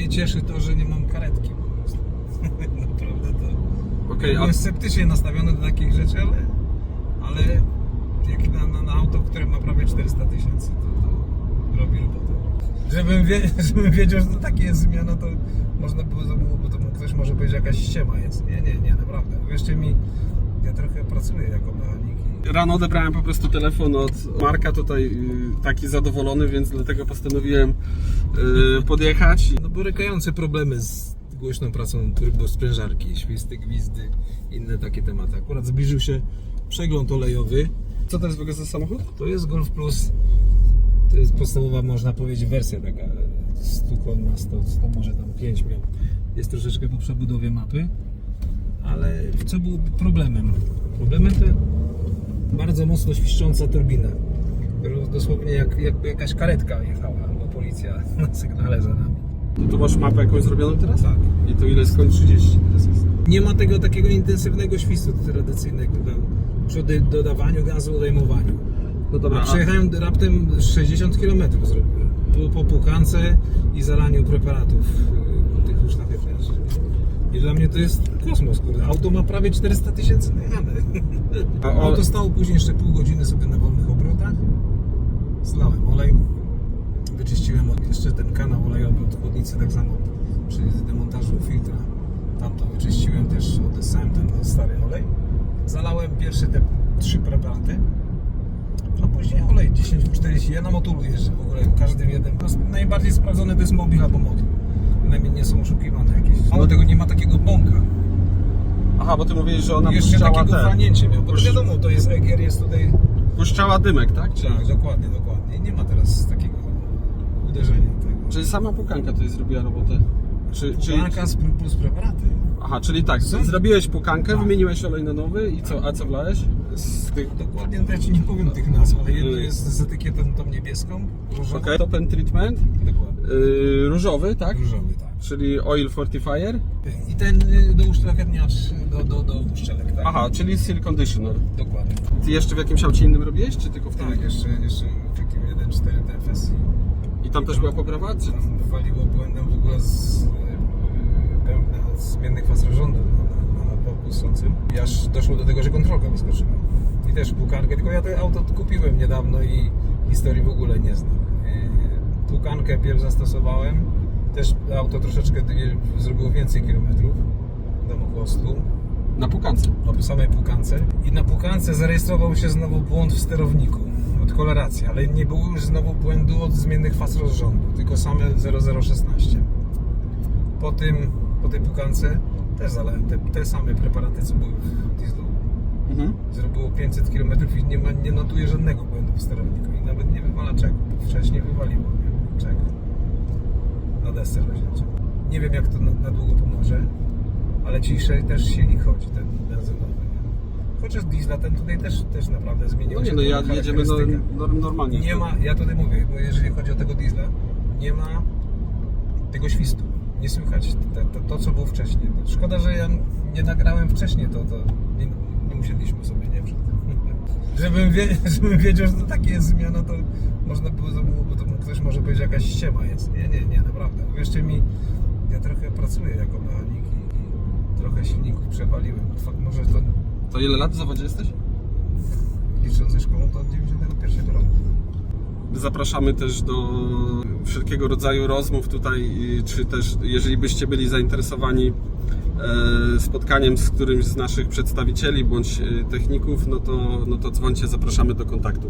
mnie cieszy to, że nie mam karetki po prostu. Naprawdę to... Okej, a Byłem sceptycznie nastawiony do takich rzeczy, ale, ale jak na, na, na auto, które ma prawie 400 tysięcy, to, to robi robotę. Żebym, wie, żebym wiedział, że to takie jest zmiana, to można było, bo to ktoś może powiedzieć, jakaś ściema jest. Nie, nie, nie, naprawdę. Wierzcie mi, ja trochę pracuję jako mechanik rano odebrałem po prostu telefon od Marka, tutaj y, taki zadowolony, więc dlatego postanowiłem y, podjechać. no, borykające problemy z głośną pracą turbosprężarki, świsty, gwizdy, inne takie tematy. Akurat zbliżył się przegląd olejowy. Co to jest w ogóle za samochód? To jest Golf Plus. To jest podstawowa, można powiedzieć, wersja taka 100 konna, 100, 100 może tam 5 miał. Jest troszeczkę po przebudowie mapy, ale co było problemem? Problemem to bardzo mocno świszcząca turbina. Dosłownie jak, jakby jakaś karetka jechała, albo policja na sygnale za nami. Tu masz mapę jakąś zrobioną teraz? Tak. I to ile koń 30 teraz jest? Nie ma tego takiego intensywnego świstu tradycyjnego przy dodawaniu gazu, odejmowaniu. No dobra, A a, przejechałem raptem 60 km zrobiłem. Po, po pukance i zalaniu preparatów yy, tych szlachetnych. I dla mnie to jest kosmos, kurde. Auto ma prawie 400 tysięcy najechane. A Auto stało później jeszcze pół godziny sobie na wolnych obrotach. Zlałem olej. Wyczyściłem jeszcze ten kanał olejowy od chłodnicy tak samo przy demontażu filtra. Tam to wyczyściłem też, odesłałem ten stary olej. Zalałem pierwsze te trzy preparaty. A później olej 1040. Ja na motulu jeżdżę w ogóle. Każdym jednym. Najbardziej sprawdzony to jest mobil albo motul. Bynajmniej nie są oszukiwane jakieś. Ale tego nie ma takiego bąka. aha, bo ty mówisz, że ona Jeszcze puszczała takiego te, franięcie miał. Bo to Pusz- wiadomo, to jest EGR, jest tutaj. puszczała dymek, tak? Czy, Tak, dokładnie, dokładnie. Nie ma teraz takiego uderzenia tego. czyli sama pukanka tutaj zrobiła robotę? Czy, czy, Pukanka z plus- preparaty. aha, czyli tak, Są- zrobiłeś pukankę, Tak. wymieniłeś olej na nowy i co, a co wlałeś? Z tych... Dokładnie, to ja ci nie powiem tych nazw, ale jedno jest z etykietą tą niebieską, różową. Okej, top end treatment, Dokładnie. Yy, różowy, tak? Różowy, tak. Czyli oil fortifier. I ten y, do uszlachetniacz, do, do, do uszczelek, tak? Aha, czyli seal conditioner. Dokładnie. Ty jeszcze w jakimś aucie innym robiłeś, czy tylko w tym? Tak, jeszcze, jeszcze w takim 1.4 TFS. I tam też była poprawa? Czy... Tam wywaliło błędem w ogóle z y, pełna zmiennych faz rządu na, na, na boku sącym. I aż doszło do tego, że kontrolka wyskoczyła. I też pukankę, tylko ja to auto kupiłem niedawno i historii w ogóle nie znam. Pukankę pierw zastosowałem. Też auto troszeczkę zrobiło więcej kilometrów do mostu. Na pukance. po samej pukance i na pukance zarejestrował się znowu błąd w sterowniku od koloracji, ale nie było już znowu błędu od zmiennych faz rozrządu, tylko same 0016. Po tym, po tej pukance też zalałem te, te same preparaty, co były w dieslu. Mhm. Zrobiło 500 km i nie, ma, nie notuje żadnego błędu w sterowniku i nawet nie wywala czego. Wcześniej wywaliło nie? Czego. Na desce rozdzielczej. Nie wiem jak to na, na długo pomoże, ale ciszej też silnik chodzi, ten benzynowy. Chociaż diesla ten tutaj też, też naprawdę zmienił No nie, się no ja jedziemy no, no, normalnie. Nie ma, ja tutaj mówię, bo jeżeli chodzi o tego diesla, nie ma tego świstu. Nie słychać to, to, to co było wcześniej. Szkoda, że ja nie nagrałem wcześniej, to, to nie, nie musieliśmy sobie, nie przed. Żebym, wie, żebym wiedział, że to takie jest zmiana, to można było, bo to ktoś może powiedzieć, jakaś ściema jest. Nie, nie, nie, naprawdę. Wierzcie mi, ja trochę pracuję jako mechanik i, i trochę silników przewaliłem. Może to To ile lat w zawodzie jesteś? licząc ze szkołą, to od 91 roku. Zapraszamy też do wszelkiego rodzaju rozmów tutaj, czy też jeżeli byście byli zainteresowani spotkaniem z którymś z naszych przedstawicieli bądź e, techników, no to, no to dzwońcie, zapraszamy do kontaktu.